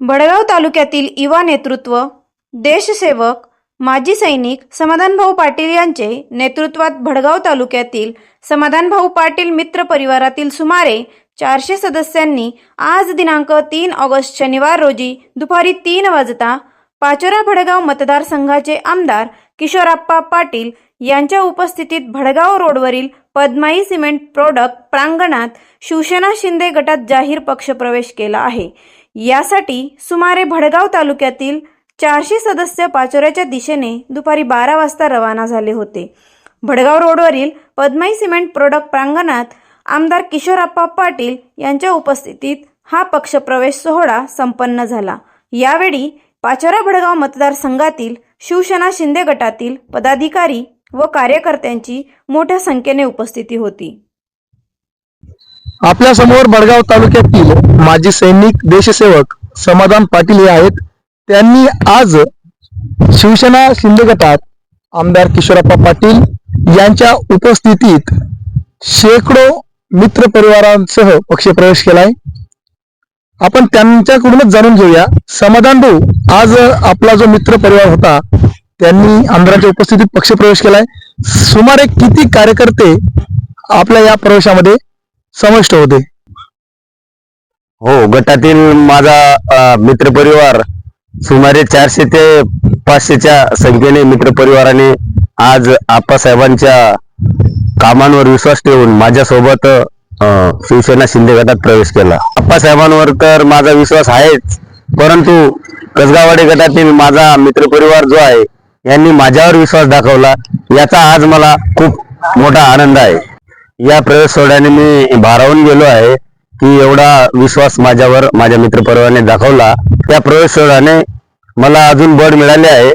बडगाव तालुक्यातील युवा नेतृत्व देशसेवक माजी सैनिक समाधानभाऊ पाटील यांचे नेतृत्वात भडगाव तालुक्यातील समाधानभाऊ पाटील मित्र परिवारातील सुमारे चारशे सदस्यांनी आज दिनांक तीन ऑगस्ट शनिवार रोजी दुपारी तीन वाजता पाचोरा भडगाव मतदारसंघाचे आमदार किशोरप्पा पाटील यांच्या उपस्थितीत भडगाव रोडवरील पद्माई सिमेंट प्रोडक्ट प्रांगणात शिवसेना शिंदे गटात जाहीर पक्षप्रवेश केला आहे. यासाठी सुमारे भडगाव तालुक्यातील चारशे सदस्य पाचोऱ्याच्या दिशेने दुपारी बारा वाजता रवाना झाले होते. भडगाव रोडवरील पद्माई सिमेंट प्रोडक्ट प्रांगणात आमदार किशोरप्पा पाटील यांच्या उपस्थितीत हा पक्षप्रवेश सोहळा संपन्न झाला. यावेळी पाचोरा भडगाव मतदारसंघातील शिवसेना शिंदे गटातील पदाधिकारी व कार्यकर्त्यांची मोठ्या संख्येने उपस्थिती होती. आपल्यासमोर बडगाव तालुक्यातील माजी सैनिक देशसेवक समाधान पाटील हे आहेत. त्यांनी आज शिवसेना शिंदे गटात आमदार किशोरप्पा पाटील यांच्या उपस्थितीत शेकडो मित्र परिवारांसह पक्षप्रवेश केलाय. आपण त्यांच्याकडूनच जाणून घेऊया. समाधान भाऊ आज आपला जो मित्र परिवार होता त्यांनी आमदारांच्या उपस्थितीत पक्षप्रवेश केलाय. सुमारे किती कार्यकर्ते आपल्या या प्रवेशामध्ये समाविष्ट होते. हो गटातील माझा मित्रपरिवार सुमारे चारशे ते पाचशेच्या संख्येने मित्रपरिवाराने आज आप्पासाहेबांच्या कामांवर विश्वास ठेवून माझ्यासोबत शिवसेना शिंदे गटात प्रवेश केला. आप्पासाहेबांवर तर माझा विश्वास आहेच परंतु कसगावाडे गटातील माझा मित्रपरिवार जो आहे यांनी माझ्यावर विश्वास दाखवला. याचा आज मला खूप मोठा आनंद आहे. या प्रवेश सोहळ्याने मी भारावून गेलो आहे की एवढा विश्वास माझ्यावर माझ्या मित्रपरिवाराने दाखवला. त्या प्रवेश सोहळ्याने मला अजून बळ मिळाले आहे.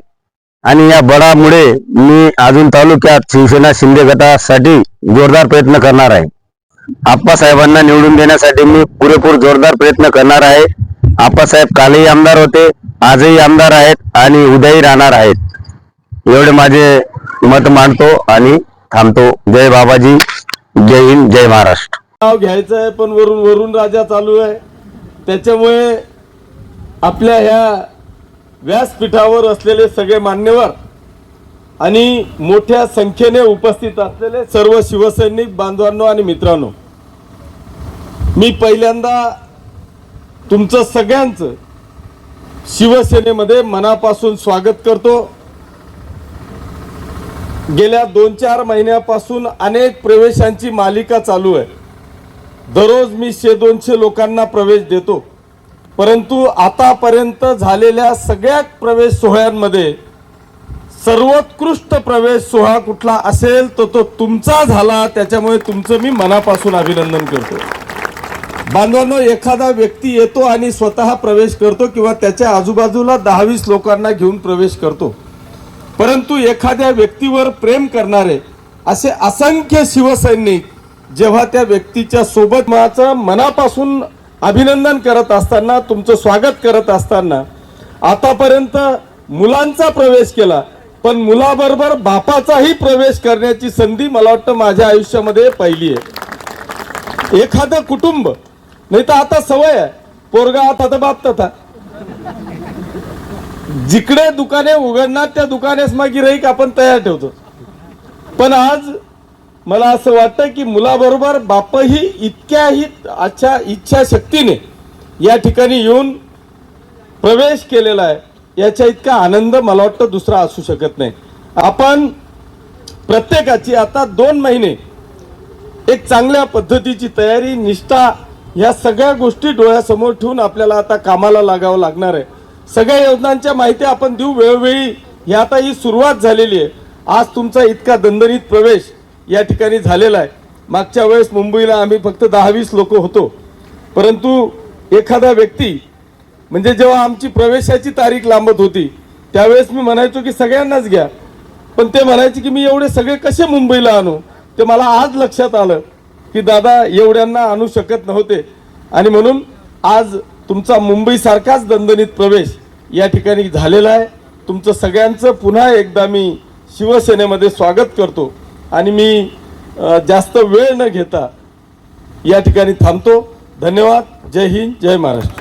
आणि या बळामुळे मी अजून तालुक्यात शिवसेना शिंदे गटासाठी जोरदार प्रयत्न करणार आहे. आप्पासाहेबांना निवडून देण्यासाठी मी पुरेपूर जोरदार प्रयत्न करणार आहे. आप्पासाहेब कालही आमदार होते आजही आमदार आहेत आणि उद्याही राहणार आहेत. एवढे माझे मत मांडतो आणि थांबतो. जय बाबाजी. जय हिंद जय महाराष्ट्र. नाव घ्यायचं आहे पण वरून वरून राजा चालू आहे. त्याच्यामुळे आपल्या ह्या व्यासपीठावर असलेले सगळे मान्यवर आणि मोठ्या संख्येने उपस्थित असलेले सर्व शिवसैनिक बांधवांनो आणि मित्रांनो मी पहिल्यांदा तुमचं सगळ्यांचं शिवसेनेमध्ये मनापासून स्वागत करतो. गेल्या दोन चार महिन्यापासून अनेक प्रवेशांची मालिका चालू आहे. दररोज मी शे दोनशे लोकांना प्रवेश देतो. परंतु आतापर्यंत झालेल्या सगळ्या प्रवेश सोहळ्यांमध्ये सर्वोत्कृष्ट प्रवेश सोहळा कुठला असेल तर तो तुमचा झाला. त्याच्यामुळे तुमचं मी मनापासून अभिनंदन करतो. बांधवांनो एखादा व्यक्ती येतो आणि स्वतः प्रवेश करतो किंवा त्याच्या आजूबाजूला दहावीस लोकांना घेऊन प्रवेश करतो. परंतु एखाद्या व्यक्तीवर प्रेम करणारे असे असंख्य शिवसैनिक जेव्हा त्या व्यक्तीच्या सोबत माझं मनापासून अभिनंदन करत असताना तुमचं स्वागत करत असताना आतापर्यंत मुलांचा प्रवेश केला पण मुलाबरोबर बापाचाही प्रवेश करण्याची संधी मला वाटतं माझ्या आयुष्यामध्ये पहिली आहे. एखादं कुटुंब नाही तर आता सवय आहे. पोरगा आता तर बाप तथा जिकडे दुकाने उघडणार त्या दुकानेस मग गिराईक आपण तयार ठेवतो. पण आज मला असं वाटतं की मुलाबरोबर बापही इतक्याही अच्छा इच्छा शक्तीने या ठिकाणी येऊन प्रवेश केलेला आहे याच्या इतका आनंद मला वाटतं दुसरा असू शकत नाही. आपण प्रत्येकाची आता दोन महिने एक चांगल्या पद्धतीची तयारी निष्ठा या सगळ्या गोष्टी डोळ्यासमोर ठेवून आपल्याला आता कामाला लागावं लागणार आहे. सगळ्या योजनांच्या माहिती आपण देऊ वेळोवेळी. ही आता ही सुरुवात झालेली आहे. आज तुमचा इतका दणदणीत प्रवेश या ठिकाणी झालेला आहे. मागच्या वेळेस मुंबईला आम्ही फक्त दहावीस लोक होतो. परंतु एखादा व्यक्ती म्हणजे जेव्हा आमची प्रवेशाची तारीख लांबत होती त्यावेळेस मी म्हणायचो की सगळ्यांनाच घ्या. पण ते म्हणायचे की मी एवढे सगळे कसे मुंबईला आणू? ते मला आज लक्षात आलं की दादा एवढ्यांना आणू शकत नव्हते. आणि म्हणून आज तुमचा मुंबईसारखाच दणदणीत प्रवेश या ठिकाणी झालेला आहे. तुमचं सगळ्यांचं पुन्हा एकदा मी शिवसेनेमध्ये स्वागत करतो आणि मी जास्त वेळ न घेता या ठिकाणी थांबतो. धन्यवाद. जय हिंद. जय महाराष्ट्र.